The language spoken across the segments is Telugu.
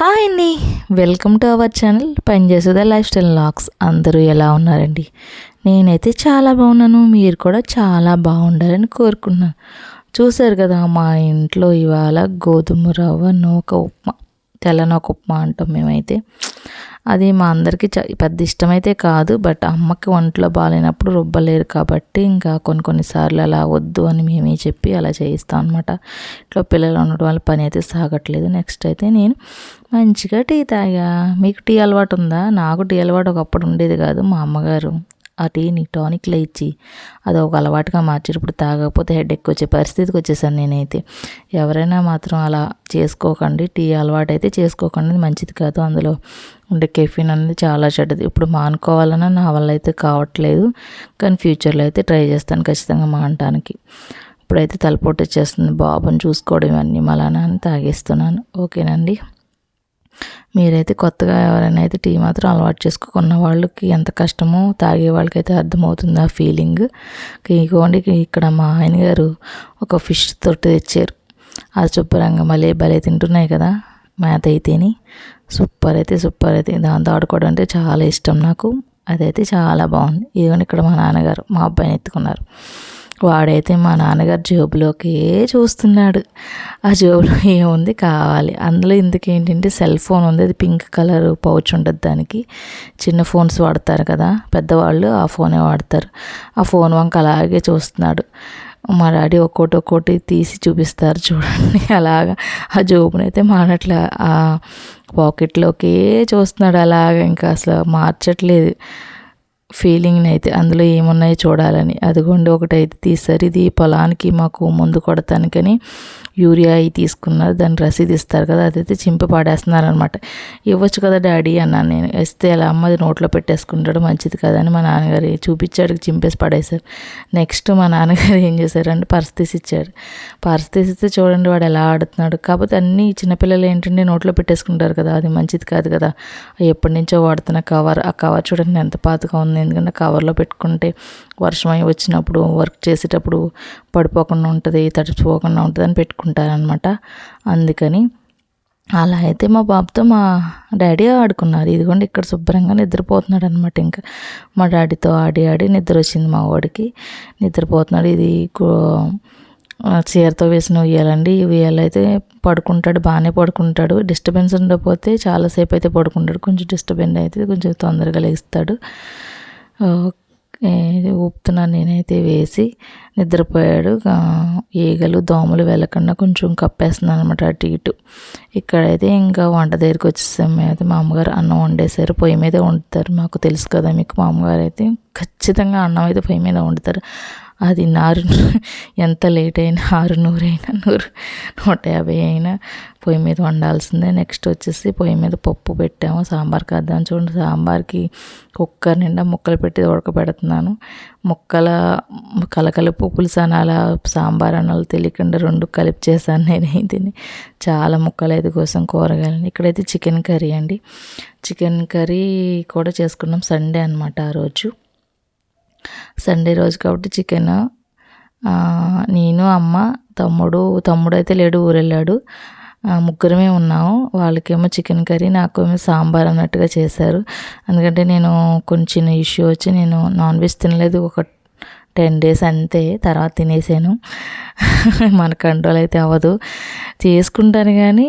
హాయ్ అండి. వెల్కమ్ టు అవర్ ఛానల్ పనిచేసేదే లైఫ్ స్టైల్ లాక్స్. అందరూ ఎలా ఉన్నారండి? నేనైతే చాలా బాగున్నాను. మీరు కూడా చాలా బాగుండాలని కోరుకున్నాను చూశారు కదా మా ఇంట్లో ఇవాళ గోధుమ రవ్వ నూక ఉప్మా తెల్లనొక ఉప్మా అంటాం మేమైతే. అది మా అందరికీ చ పెద్ద ఇష్టమైతే కాదు బట్ అమ్మకి ఒంట్లో బాగాలేనప్పుడు రుబ్బలేరు కాబట్టి ఇంకా కొన్ని కొన్నిసార్లు అలా వద్దు అని మేమే చెప్పి అలా చేయిస్తాం అనమాట ఇట్లా పిల్లలు ఉండడం వల్ల పని అయితే సాగట్లేదు. నెక్స్ట్ అయితే నేను మంచిగా టీ తాగా. మీకు టీ అలవాటు ఉందా? నాకు టీ అలవాటు ఒకప్పుడు ఉండేది కాదు. మా అమ్మగారు ఆ టీని టానిక్లో ఇచ్చి అది ఒక అలవాటుగా మార్చి ఇప్పుడు తాగకపోతే హెడ్ ఎక్కువ వచ్చే పరిస్థితికి వచ్చేసాను నేనైతే. ఎవరైనా మాత్రం అలా చేసుకోకండి. టీ అలవాటు అయితే చేసుకోకండి మంచిది కాదు. అందులో ఉండే కెఫిన్ అనేది చాలా చెడ్డది. ఇప్పుడు మానుకోవాలన్నా నా వల్ల అయితే కావట్లేదు. కానీ ఫ్యూచర్లో అయితే ట్రై చేస్తాను ఖచ్చితంగా మానటానికి. ఇప్పుడైతే తలపోటు వచ్చేస్తుంది. బాబుని చూసుకోవడం ఇవన్నీ. మలానా అని తాగేస్తున్నాను. ఓకేనండి. మీరైతే కొత్తగా ఎవరైనా అయితే టీ మాత్రం అలవాటు చేసుకున్న వాళ్ళకి ఎంత కష్టమో తాగే వాళ్ళకైతే అర్థమవుతుంది ఆ ఫీలింగ్ ఇగోండి ఇక్కడ మా ఆయన గారు ఒక ఫిష్ తొట్టి తెచ్చారు. అది శుభ్రంగా మళ్ళీ భలే తింటున్నాయి కదా మేత అయితేని సూపర్ అయితే సూపర్ అయితే. దాంతో ఆడుకోవడం అంటే చాలా ఇష్టం నాకు. అదైతే చాలా బాగుంది. ఇదిగోండి ఇక్కడ మా నాన్నగారు మా అబ్బాయిని ఎత్తుకున్నారు. వాడైతే మా నాన్నగారు జేబులోకే చూస్తున్నాడు. ఆ జేబులో ఏముంది కావాలి. అందులో ఇందుకు ఏంటంటే సెల్ ఫోన్ ఉంది. అది పింక్ కలర్ పౌచ్ ఉంటుంది దానికి. చిన్న ఫోన్స్ వాడతారు కదా. పెద్దవాళ్ళు ఆ ఫోనే వాడతారు. ఆ ఫోన్ వంక అలాగే చూస్తున్నాడు. మా డాడీ ఒక్కోటి ఒక్కోటి తీసి చూపిస్తారు చూడండి. అలాగా ఆ జోబునైతే మానట్లే ఆ పాకెట్లోకే చూస్తున్నాడు. అలాగ ఇంకా అసలు మార్చట్లేదు. ఫీలింగ్ని అయితే అందులో ఏమున్నాయో చూడాలని. అదిగోండి ఒకటైతే తీసారు ఇది పొలానికి మాకు ముందు కొడతానికని యూరియా అవి తీసుకున్నారు దాన్ని రసీదు ఇస్తారు కదా అదైతే చింపి పాడేస్తున్నారనమాట ఇవ్వచ్చు కదా డాడీ అన్నాను నేను. ఇస్తే అలా అమ్మది నోట్లో పెట్టేసుకుంటాడు మంచిది కదా అని మా నాన్నగారు చూపించాడు చింపేసి పడేశారు. నెక్స్ట్ మా నాన్నగారు ఏం చేశారంటే పర్స్ తీసిచ్చారు. పర్స్ తీసిస్తే చూడండి వాడు ఎలా ఆడుతున్నాడు. కాకపోతే అన్ని చిన్నపిల్లలు ఏంటంటే నోట్లో పెట్టేసుకుంటారు కదా అది మంచిది కాదు కదా. ఎప్పటి నుంచో వాడుతున్న కవర్ ఆ కవర్ చూడండి ఎంత పాతగా ఉంది. ఎందుకంటే కవర్లో పెట్టుకుంటే వర్షం అయి వచ్చినప్పుడు వర్క్ చేసేటప్పుడు పడిపోకుండా ఉంటుంది తడిచిపోకుండా ఉంటుంది అని ఆడుకుంటారనమాట అందుకని అలా అయితే మా బాబుతో మా డాడీ ఆడుకున్నారు. ఇదిగోండి ఇక్కడ శుభ్రంగా నిద్రపోతున్నాడు అనమాట ఇంకా. మా డాడీతో ఆడి ఆడి నిద్ర వచ్చింది మా వాడికి. నిద్రపోతున్నాడు. ఇది చీరతో వేసిన ఉయ్యాలండి ఈ ఉయ్యాలైతే పడుకుంటాడు. బాగానే పడుకుంటాడు. డిస్టర్బెన్స్ ఉండకపోతే చాలాసేపు అయితే పడుకుంటాడు. కొంచెం డిస్టర్బెన్స్ అయితే కొంచెం తొందరగా లేస్తాడు. ఊపుతున్నాను నేనైతే వేసి నిద్రపోయాడు. ఈగలు దోమలు వెళ్ళకుండా కొంచెం కప్పేస్తున్నాను అనమాట అటు ఇటు. ఇక్కడైతే ఇంకా వంట దగ్గరికి వచ్చేసాం. అయితే మా అమ్మగారు అన్నం వండేసారు పొయ్యి మీద వండుతారు. మాకు తెలుసు కదా మీకు మా అమ్మగారు అయితే ఖచ్చితంగా అన్నం అయితే పొయ్యి మీద వండుతారు. అది నారు ఎంత లేట్ అయినా ఆరు నూరైనా నూరు నూట యాభై అయినా పొయ్యి మీద వండాల్సిందే. నెక్స్ట్ వచ్చేసి పొయ్యి మీద పప్పు పెట్టాము సాంబార్ కాద్దాం చూడండి. సాంబార్కి కుక్కర్ నిండా ముక్కలు పెట్టి ఉడకబెడుతున్నాను. ముక్కల కలకలుపు పులుసు అనాల సాంబార్ అనాలు తెలియకుండా రెండు కలిపి చేశాను నేనైతే చాలా ముక్కలు అయితే కోసం కూరగాయలు ఇక్కడైతే చికెన్ కర్రీ అండి. చికెన్ కర్రీ కూడా చేసుకున్నాం సండే అనమాట ఆ రోజు. సండే రోజు కాబట్టి చికెన్. నేను అమ్మ తమ్ముడు తమ్ముడు అయితే లేడు ఊరెళ్ళాడు. ముగ్గురమే ఉన్నాము. వాళ్ళకేమో చికెన్ కర్రీ నాకేమో సాంబార్ అన్నట్టుగా చేశారు. ఎందుకంటే నేను కొంచెం ఇష్యూ వచ్చి నేను నాన్ వెజ్ తినలేదు. ఒక టెన్ డేస్ అంతే తర్వాత తినేసాను. మన కంట్రోల్ అయితే అవ్వదు. చేసుకుంటాను కానీ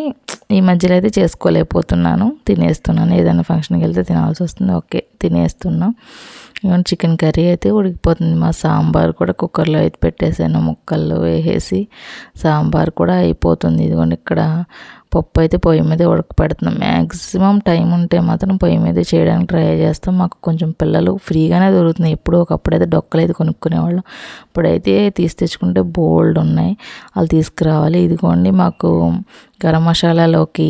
ఈ మధ్యలో అయితే చేసుకోలేకపోతున్నాను. తినేస్తున్నాను. ఏదైనా ఫంక్షన్కి వెళ్తే తినాల్సి వస్తుంది. ఓకే తినేస్తున్నాం. ఇవన్నీ చికెన్ కర్రీ అయితే ఉడికిపోతుంది. మా సాంబార్ కూడా కుక్కర్లో అయితే పెట్టేసాను. ముక్కల్లో వేసేసి సాంబార్ కూడా అయిపోతుంది. ఇదిగోండి ఇక్కడ పప్పు అయితే పొయ్యి మీద ఉడకపెడుతున్నాం. మ్యాక్సిమం టైం ఉంటే మాత్రం పొయ్యి మీద చేయడానికి ట్రై చేస్తాం. మాకు కొంచెం పిల్లలు ఫ్రీగానే దొరుకుతున్నాయి. ఎప్పుడో ఒకప్పుడైతే డొక్కలు అయితే కొనుక్కునేవాళ్ళం. ఇప్పుడైతే తీసి తెచ్చుకుంటే బోల్డ్ ఉన్నాయి. వాళ్ళు తీసుకురావాలి. ఇదిగోండి మాకు గరం మసాలాలోకి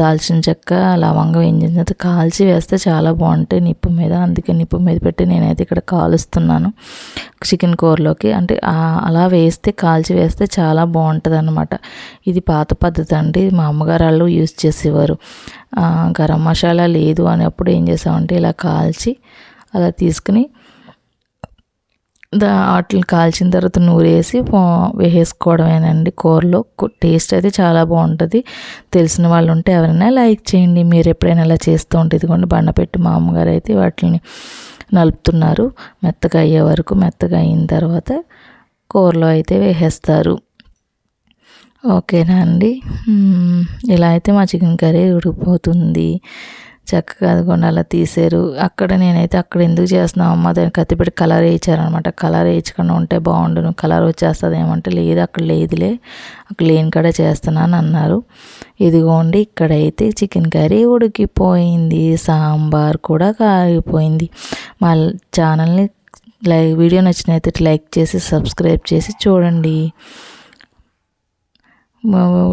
దాల్చిన చెక్క లవంగం ఏం చేసిన కాల్చి వేస్తే చాలా బాగుంటాయి నిప్పు మీద. అందుకే నిప్పు మీద పెట్టి నేనైతే ఇక్కడ కాలుస్తున్నాను చికెన్ కూరలోకి. అంటే అలా వేస్తే కాల్చి వేస్తే చాలా బాగుంటుంది అనమాట ఇది పాత పద్ధతి అండి. మా అమ్మగారు వాళ్ళు యూజ్ చేసేవారు. గరం మసాలా లేదు అనేప్పుడు ఏం చేసామంటే ఇలా కాల్చి అలా తీసుకుని దా వాటిని కాల్చిన తర్వాత నూరేసి పో- వేసేసుకోవడమేనండి కూరలో. టేస్ట్ అయితే చాలా బాగుంటుంది. తెలిసిన వాళ్ళు ఉంటే ఎవరైనా లైక్ చేయండి. మీరు ఎప్పుడైనా ఇలా చేస్తూ ఉంటే ఇదిగోండి బండ పెట్టి మా అమ్మగారు అయితే వాటిని నలుపుతున్నారు. మెత్తగా అయ్యే వరకు మెత్తగా అయిన తర్వాత కూరలో అయితే వేసేస్తారు. ఓకేనా అండి? ఇలా అయితే మా చికెన్ కర్రీ ఉడికిపోతుంది. చక్కగా అదిగోండి అలా తీసారు అక్కడ నేనైతే అక్కడ ఎందుకు చేస్తున్నావు అమ్మ? దాన్ని కత్తిపెట్టి కలర్ వేయించారనమాట కలర్ వేయించకుండా ఉంటే బాగుండును కలర్ వచ్చేస్తుంది ఏమంటే లేదు అక్కడ లేదులే అక్కడ లేని కాడ చేస్తున్నాను అన్నారు. ఇదిగోండి ఇక్కడైతే చికెన్ కర్రీ ఉడికిపోయింది సాంబార్ కూడా కాగిపోయింది. మా ఛానల్ని లైక్ వీడియో నచ్చినైతే లైక్ చేసి సబ్స్క్రైబ్ చేసి చూడండి.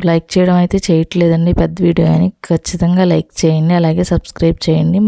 లైక్ చేయడం అయితే చేయట్లేదండి పెద్ద వీడియో అని ఖచ్చితంగా లైక్ చేయండి అలాగే సబ్స్క్రైబ్ చేయండి.